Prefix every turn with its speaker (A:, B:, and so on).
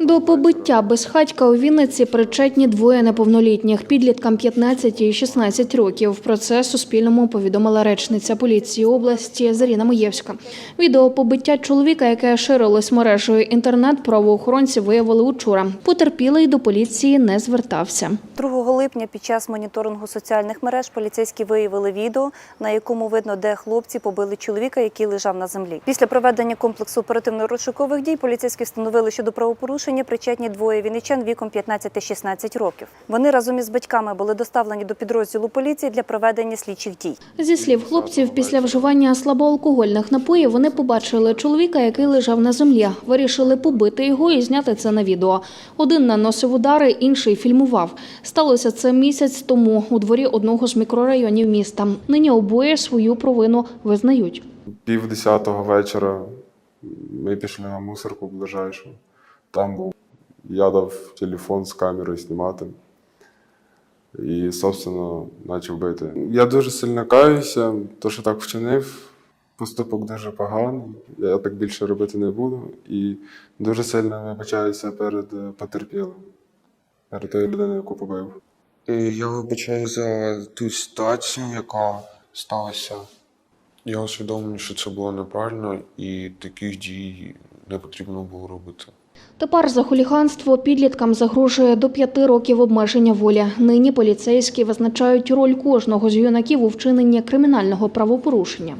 A: До побиття безхатька у Вінниці причетні двоє неповнолітніх підліткам 15 і 16 років. Про це Суспільному повідомила речниця поліції області Заріна Моєвська. Відео побиття чоловіка, яке ширилось мережею інтернет, правоохоронці виявили учора. Потерпілий до поліції не звертався.
B: 2 липня під час моніторингу соціальних мереж поліцейські виявили відео, на якому видно, де хлопці побили чоловіка, який лежав на землі. Після проведення комплексу оперативно-розшукових дій поліцейські встановили, що до правопорушення причетні двоє вінничан віком 15-16 років. Вони разом із батьками були доставлені до підрозділу поліції для проведення слідчих дій.
A: Зі слів хлопців, після вживання слабоалкогольних напоїв вони побачили чоловіка, який лежав на землі. Вирішили побити його і зняти це на відео. Один наносив удари, інший фільмував. Сталося це місяць тому у дворі одного з мікрорайонів міста. Нині обоє свою провину визнають.
C: Пів десятого вечора ми пішли на мусорку ближайшу. Там був. Я дав телефон з камерою знімати. І, собственно, почав бити. Я дуже сильно каюся, то, що так вчинив. Поступок дуже поганий. Я так більше робити не буду. І дуже сильно вибачаюся перед е, потерпілим, перед тою людиною, яку побив.
D: Я вибачаю за ту ситуацію, яка сталася. Я усвідомлюю, що це було неправильно і таких дій не потрібно було робити.
A: Тепер за хуліганство підліткам загрожує до п'яти років обмеження волі. Нині поліцейські визначають роль кожного з юнаків у вчиненні кримінального правопорушення.